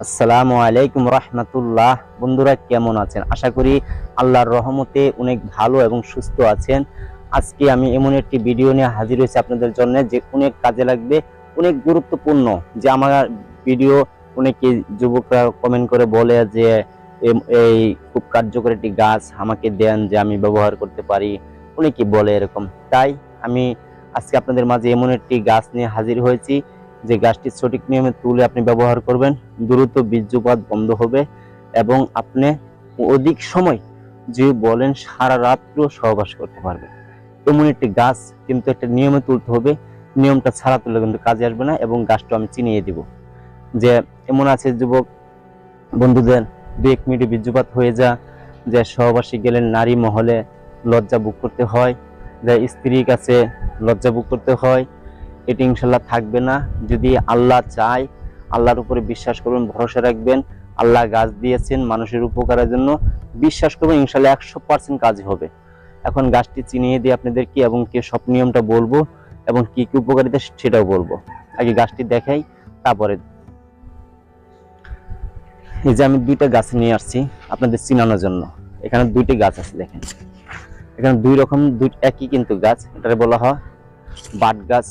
আসসালামু আলাইকুম রহমতুল্লাহ। বন্ধুরা, কেমন আছেন? আশা করি আল্লাহর রহমতে অনেক ভালো এবং সুস্থ আছেন। আজকে আমি এমন একটি ভিডিও নিয়ে হাজির হয়েছি আপনাদের জন্য যে অনেক কাজে লাগবে, অনেক গুরুত্বপূর্ণ। যে আমার ভিডিও অনেকে যুবকরা কমেন্ট করে বলে যে এই খুব কার্যকর একটি গাছ আমাকে দেন যে আমি ব্যবহার করতে পারি। অনেকে বলে এরকম। তাই আমি আজকে আপনাদের মাঝে এমন একটি গাছ নিয়ে হাজির হয়েছি। যে গাছটি সঠিক নিয়মে তুলে আপনি ব্যবহার করবেন, দ্রুত বীর্যপাত বন্ধ হবে এবং আপনি অধিক সময় যে বলেন সারা রাত্রিও সহবাস করতে পারবেন। এমন একটি গাছ কিন্তু একটা নিয়মে তুলতে হবে, নিয়মটা ছাড়া তুললে কিন্তু কাজে আসবে না এবং গাছটা আমি চিনিয়ে দিব। যে এমন আছে যুবক বন্ধুদের, দু এক মিনিটে বীর্যপাত হয়ে যা, যে সহবাসী গেলেন নারী মহলে লজ্জা বুক করতে হয়, যে স্ত্রীর কাছে লজ্জা বুক করতে হয় এটি ইনশাল্লাহ থাকবে না। যদি আল্লাহ চায়, আল্লাহর উপরে বিশ্বাস করবেন, ভরসা রাখবেন, আল্লাহ গাছ দিয়েছেন মানুষের উপকারের জন্য, বিশ্বাস করবেন ইনশাল্লাহ একশো পার্সেন্ট কাজ হবে। এখন গাছটি চিনিয়ে দিয়ে আপনাদের কি এবং কে সব নিয়মটা বলব এবং কি কি উপকারিতা সেটাও বলব। আগে গাছটি দেখাই, তারপরে এই যে আমি দুইটা গাছ নিয়ে আসছি আপনাদের চিনানোর জন্য। এখানে দুইটি গাছ আছে দেখেন। এখানে দুই রকম, দুই একই কিন্তু গাছ, এটারে বলা হয় বাট গাছ।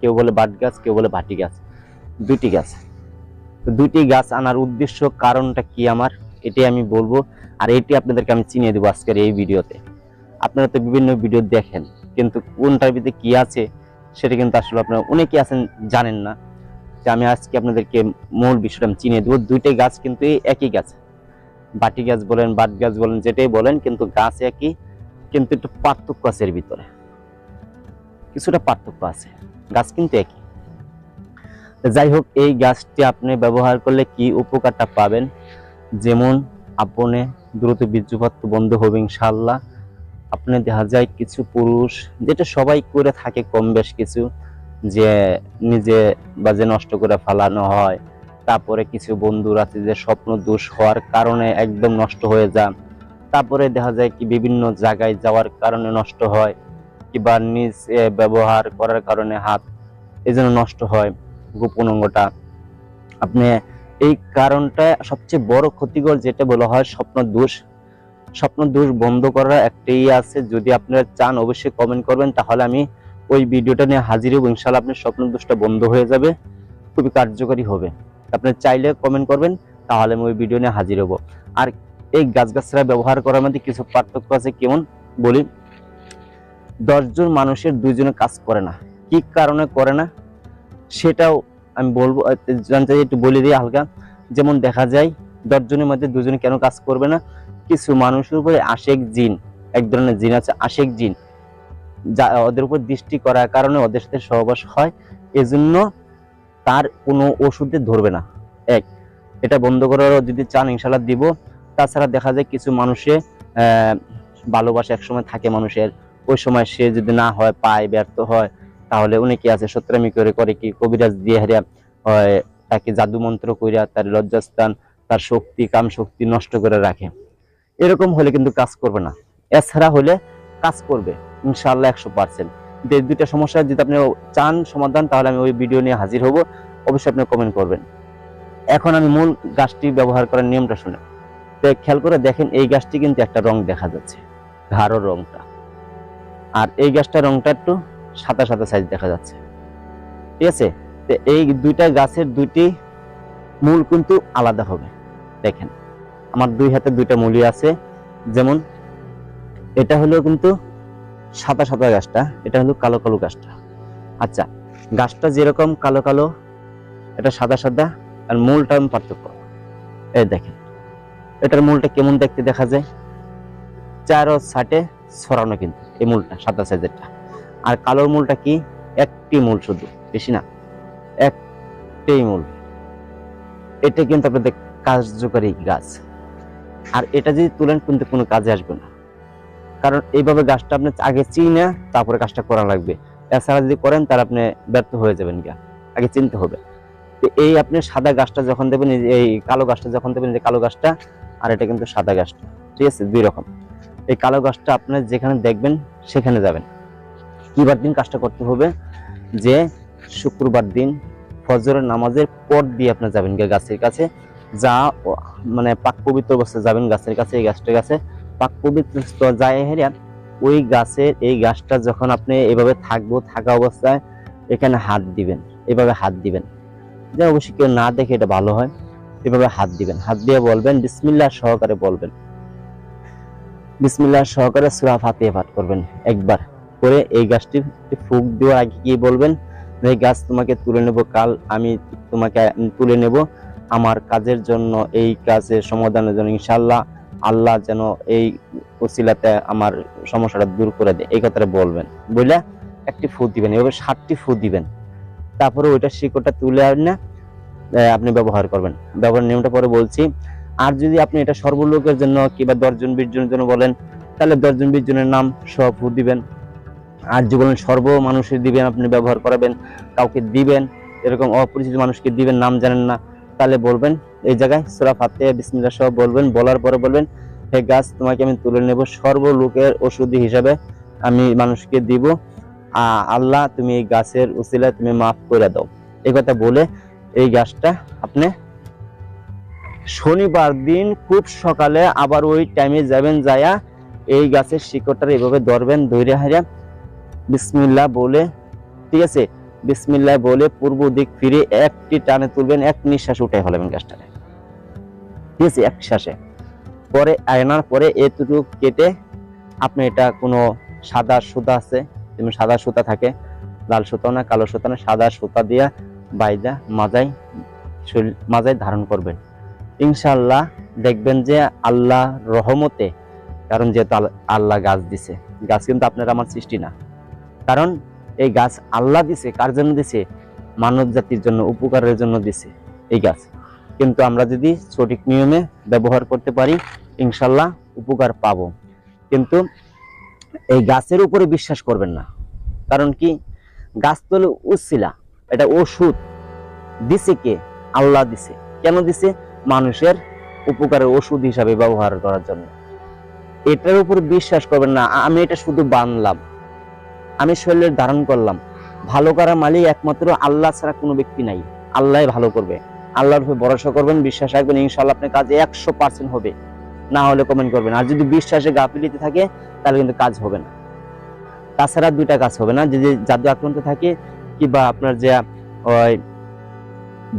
কেউ বলে বাট গাছ, কেউ বলে বাটি গাছ, দুইটি গাছ। তো দুইটি গাছ আনার উদ্দেশ্য, কারণটা কি আমার? এটি আমি বলব, আর এটি আপনাদেরকে আমি চিনিয়ে দেবো আজকের এই ভিডিওতে। আপনারা তো বিভিন্ন ভিডিও দেখেন, কিন্তু কোনটার ভিতরে কি আছে, সেটা কিন্তু আসলে আপনারা অনেকে আছেন, জানেন না। যে আমি আজকে আপনাদেরকে মূল বিষয়টা আমি চিনিয়ে দেবো দুইটাই গাছ কিন্তু এই একই গাছ। বাটি গাছ বলেন বাট গাছ বলেন, যেটাই বলেন, কিন্তু গাছ একই, কিন্তু একটু পার্থক্য আছে এর ভিতরে। কিছুটা পার্থক্য আছে। গাছ কিন্তু একই। যাই হোক, এই গাছটি আপনি ব্যবহার করলে কি উপকারটা পাবেন? যেমন আপনি দ্রুত বীর্যপাত বন্ধ হবে ইনশাল্লাহ আপনি দেখা যায় কিছু পুরুষ, যেটা সবাই করে থাকে কম বেশ কিছু, যে নিজে বাজে নষ্ট করে ফেলানো হয়। তারপরে কিছু বন্ধুর আছে যে স্বপ্ন দোষ হওয়ার কারণে একদম নষ্ট হয়ে যায় তারপরে দেখা যায় কি বিভিন্ন জায়গায় যাওয়ার কারণে নষ্ট হয়। কিংবা নিজ ব্যবহার করার কারণে হাত এই জন্য নষ্ট হয় গোপন অঙ্গটা। আপনি এই কারণটা সবচেয়ে বড় ক্ষতিকর যেটা বলা হয় স্বপ্ন দোষ। স্বপ্ন দোষ বন্ধ করার একটাই আছে, যদি আপনারা চান অবশ্যই কমেন্ট করবেন, তাহলে আমি ওই ভিডিওটা নিয়ে হাজির হব ইনশাল্লাহ আপনার স্বপ্ন দোষটা বন্ধ হয়ে যাবে, খুবই কার্যকরী হবে। আপনি চাইলে কমেন্ট করবেন, তাহলে আমি ওই ভিডিও নিয়ে হাজির হব। আর এই গাছগাছরা ব্যবহার করার মধ্যে কিছু পার্থক্য আছে কেমন? বলি দশজন মানুষের দুইজনে কাজ করে না। কি কারণে করে না? সেটাও আমি বলব জানতে একটু বলে দিই হালকা। যেমন দেখা যায়, দশজনের মধ্যে দুজনে কেন কাজ করবে না? কিছু মানুষের উপরে আশেক জিন, এক ধরনের জিন আছে আশেক জিন। যা, ওদের উপর দৃষ্টি করার কারণে ওদের সাথে সহবাস হয়, এজন্য তার কোনো ওষুধে ধরবে না। এক, এটা বন্ধ করার যদি চান ইনশাল্লাহ দিব। তাছাড়া দেখা যায়, কিছু মানুষে ভালোবাসা একসময় থাকে মানুষের। ওই সময় সে যদি না হয়, পায়, ব্যর্থ হয়, তাহলে উনি কি আছে? সত্রামি করে করে কি? কবিরাজ দিয়ে হারিয়া হয়, তাকে জাদু মন্ত্র কইরা তার লজ্জাস্থান, তার শক্তি, কাম শক্তি নষ্ট করে রাখে। এরকম হলে কিন্তু কাজ করবে না। এছাড়া হলে কাজ করবে ইনশাল্লাহ একশো পার্সেন্ট। এই দুইটা সমস্যা যদি আপনি চান সমাধান, তাহলে আমি ওই ভিডিও নিয়ে হাজির হব। অবশ্যই আপনি কমেন্ট করবেন। এখন আমি মূল গাছটি ব্যবহার করার নিয়মটা শুনে। খেয়াল করে দেখেন, এই গাছটি কিন্তু একটা রং দেখা যাচ্ছে, গাঢ় রংটা। আর এই গাছটার রংটা একটু সাদা সাদা সাইজ দেখা যাচ্ছে। ঠিক আছে? তো এই দুইটা গাছের দুইটি মূল কিন্তু আলাদা হবে। দেখেন, আমার দুই হাতে দুইটা মূলই আছে। যেমন এটা হলো কিন্তু সাদা সাদা গাছটা, এটা হলো কালো কালো গাছটা। আচ্ছা গাছটা যেরকম কালো কালো, এটা সাদা সাদা, আর মূলটা পার্থক্য। এই দেখেন, এটার মূলটা কেমন দেখতে দেখা যায়? চারো ষাটে ছড়ানো কিন্তু, এই মূলটা, সাদা সাইজেরটা। আর কালোর মূলটা কি? একটি মূল শুধু, বেশি না। একটাই মূল। এটা কিন্তু আপনাদের কার্যকারী গাছ। আর এটা যদি তুলেন, কিন্তু কোনো কাজে আসবে না। কারণ এইভাবে গাছটা আপনি আগে চিনে তারপরে কাজটা করা লাগবে। এছাড়া যদি করেন, তাহলে আপনি ব্যর্থ হয়ে যাবেন গিয়া। আগে চিনতে হবে। এই আপনি সাদা গাছটা যখন দেবেন, এই কালো গাছটা যখন দেবেন যে কালো গাছটা, আর এটা কিন্তু সাদা গাছটা। ঠিক আছে? দুই রকম। এই কালো গাছটা আপনার যেখানে দেখবেন, সেখানে যাবেন। কিবার দিন কাজটা করতে হবে যে, শুক্রবার দিন ফজরের নামাজের পর দিয়ে আপনি যাবেন গাছের কাছে। যা মানে পাক পবিত্র অবস্থায় যাবেন গাছের কাছে, এই গাছটার কাছে। পাক পবিত্র যায় হেরিয়া ওই গাছের এই গাছটা যখন আপনি এভাবে থাকব, থাকা অবস্থায়, এখানে হাত দিবেন, এভাবে হাত দিবেন। যে অবশ্যই কেউ না দেখে এটা ভালো হয়, এভাবে হাত দিবেন। হাত দিয়ে বলবেন, বিসমিল্লাহ সহকারে বলবেন। বিসমিল্লাহ সহকারে সুরা ফাতিহা পাঠ করবেন। একবার করে এই গাছটি ফুক দেওয়ার আগে কি বলবেন? এই গাছ তোমাকে তুলে নেব কাল, আমি তোমাকে তুলে নেব। আমার কাজের জন্য, এই কাজের সমাধানের জন্য ইনশাল্লাহ আল্লাহ যেন এই উসিলাতে আমার সমস্যাটা দূর করে দেয়। এই কথাটা বলবেন। বুঝলে একটি ফু দিবেন, এভাবে ষাটটি ফু দিবেন। তারপরে ওইটা শিকড়টা তুলে আনে আপনি ব্যবহার করবেন। ব্যবহার নিয়মটা পরে বলছি আর যদি আপনি এটা সর্বলোকের জন্য কিংবা দশজন বিশ জনের জন্য বলেন, তাহলে দশজন বিশ জনের নাম ফু দিবেন। আর যদি বলেন সর্ব মানুষের দিবেন, আপনি ব্যবহার করাবেন, কাউকে দিবেন, এরকম অপরিচিত মানুষকে দিবেন, নাম জানেন না, তাহলে বলবেন, এই জায়গায় সুরা ফাতে বিসমিল্লাহ সহ বলবেন, বলার পরে বলবেন, হে গাছ, তোমাকে আমি তুলে নেব সর্বলোকের ওষুধি হিসাবে, আমি মানুষকে দিব আল্লাহ, তুমি এই গাছের উসিলায় তুমি মাফ করে দাও। এই কথা বলে এই গাছটা আপনি শনিবার দিন খুব সকালে আবার ওই টাইমে যাবেন, যায়া এই গাছের শিকড়টা এভাবে ধরবেন ধৈর্য হারিয়া বিসমিল্লাহ বলে, ঠিক আছে? বিসমিল্লাহ বলে পূর্ব দিক ফিরে একটি টানে তুলবেন, এক নিঃশ্বাস উঠে ফেলবেন গাছটাকে ঠিক আছে? এক শ্বাসে পরে আয়নার পরে এতটুকু কেটে আপনি এটা কোনো সাদা সুতা আছে, যেমন সাদা সুতা থাকে, লাল সুতা না, কালো সুতা না, সাদা সুতা দিয়া বাইজা মাজাই মাজায় ধারণ করবেন। ইনশাল্লাহ দেখবেন যে আল্লাহ রহমতে, কারণ যেহেতু আল্লাহ গাছ দিছে, গাছ কিন্তু আপনার আমার সৃষ্টি না। কারণ এই গাছ আল্লাহ দিছে, কার জন্য দিছে? মানব জাতির জন্য, উপকারের জন্য দিছে এই গাছ। কিন্তু আমরা যদি সঠিক নিয়মে ব্যবহার করতে পারি ইনশাল্লাহ উপকার পাবো। কিন্তু এই গাছের উপরে বিশ্বাস করবেন না। কারণ কি? গাছ তো উচ্ছিলা এটা ওষুধ। দিছে কে? আল্লাহ দিছে। কেন দিছে? মানুষের উপকারের ওষুধ হিসাবে ব্যবহার করার জন্য। এটার উপর বিশ্বাস করবেন না আমি এটা শুধু বানলাম। আমি শরীরের ধারণ করলাম। ভালো করার মালিক একমাত্র আল্লাহ ছাড়া কোনো ব্যক্তি নাই। আল্লাহ ভালো করবে। আল্লাহর উপর ভরসা করবেন, বিশ্বাস রাখবেন ইনশাল্লাহ আপনার কাজে একশো পার্সেন্ট হবে। না হলে কমেন্ট করবেন। আর যদি বিশ্বাসে গাফিলিতে থাকে, তাহলে কিন্তু কাজ হবে না। তাছাড়া দুইটা কাজ হবে না। যদি জাদু আক্রান্ত থাকে, কিংবা আপনার যে, ওই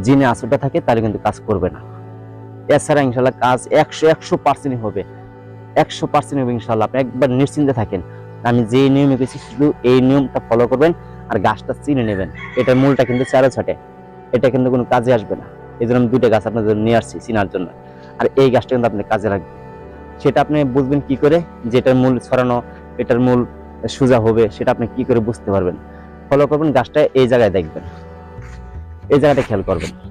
জিনে আসরটা থাকে, তাহলে কিন্তু কাজ করবে না। এছাড়া ইনশাল্লাহ কাজ একশো একশো পার্সেন্ট হবে। একশো পার্সেন্ট হবে ইনশাল্লাহ। আপনি একবার নিশ্চিন্তে থাকেন। আমি যে নিয়মে গেছি, শুধু এই নিয়মটা ফলো করবেন আর গাছটা চিনে নেবেন। এটার মূলটা কিন্তু চারো ছাটে এটা কিন্তু কোনো কাজে আসবে না। এই জন্য আমি দুইটা গাছ আপনার জন্য নিয়ে আসছি চিনার জন্য। আর এই গাছটা কিন্তু আপনি কাজে লাগবে সেটা আপনি বুঝবেন কি করে? যেটার মূল ছড়ানো, এটার মূল সোজা হবে, সেটা আপনি কি করে বুঝতে পারবেন? ফলো করবেন, গাছটা এই জায়গায় দেখবেন। এই জায়গাটা খেয়াল করবেন।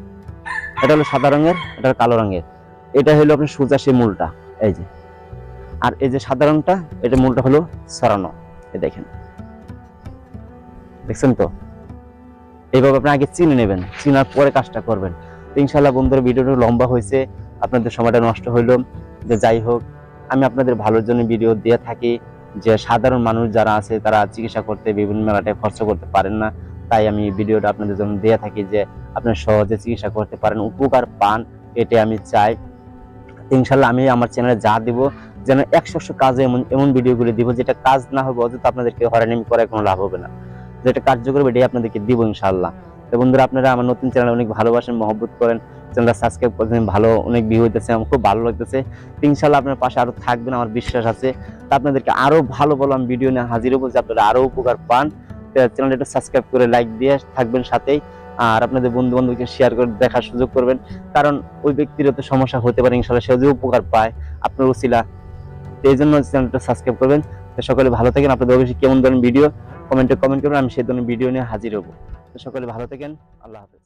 এটা হলো সাদা রঙের, এটা কালো রঙের। এটা হলো আপনার সেই মূলটা, এই যে। আর এই যে সাদা রঙটা, এটা মূলটা হলো সরানো এই দেখেন। দেখছেন তো? এইভাবে আপনি আগে চিনে নেবেন, চিনার পরে কাজটা করবেন। ইনশাল্লাহ বন্ধুরা, ভিডিওটা লম্বা হয়েছে, আপনাদের সময়টা নষ্ট হইল। যে যাই হোক, আমি আপনাদের ভালোর জন্য ভিডিও দিয়ে থাকি যে সাধারণ মানুষ যারা আছে, তারা চিকিৎসা করতে বিভিন্ন মেলাটায় খরচ করতে পারেন না। তাই আমি ভিডিওটা আপনাদের জন্য দিয়ে থাকি যে আপনারা সহজে চিকিৎসা করতে পারেন, উপকার পান এটা আমি চাই। ইনশাল্লাহ আমি আমার চ্যানেলে যা দিব, যেন একশো একশো কাজে এমন এমন ভিডিওগুলো দিব যেটা কাজ না হবে, অযথা আপনাদেরকে হয়রানি করে কোনো লাভ হবে না। যেটা কার্যকর এটাই আপনাদেরকে দিব ইনশাল্লাহ তো বন্ধুরা, আপনারা আমার নতুন চ্যানেল অনেক ভালোবাসেন, মহব্বত করেন। চ্যানেলটা সাবস্ক্রাইব করছেন ভালো, অনেক ভিউ হইতেছে, আমার খুব ভালো লাগতেছে। ইনশাল্লাহ আপনার পাশে আরও থাকবেন, আমার বিশ্বাস আছে। তা আপনাদেরকে আরও ভালো ভালো আমি ভিডিও নিয়ে হাজির হব, যে আপনারা আরও উপকার পান। চ্যানেলটা সাবস্ক্রাইব করে লাইক দিয়ে থাকবেন সাথেই। আর আপনাদের বন্ধু বান্ধবকে শেয়ার করে দেখার সুযোগ করবেন। কারণ ওই ব্যক্তির তো সমস্যা হতে পারে, ইনশাল্লাহ সে যদি উপকার পায়, আপনার উচিলা এই জন্য চ্যানেলটা সাবস্ক্রাইব করবেন। সকলে ভালো থাকেন। আপনাদের অবশ্যই কেমন ধরনের ভিডিও কমেন্টে কমেন্ট করবেন। আমি সেই ধরনের ভিডিও নিয়ে হাজির হব। তো সকলে ভালো থাকেন। আল্লাহ হাফেজ।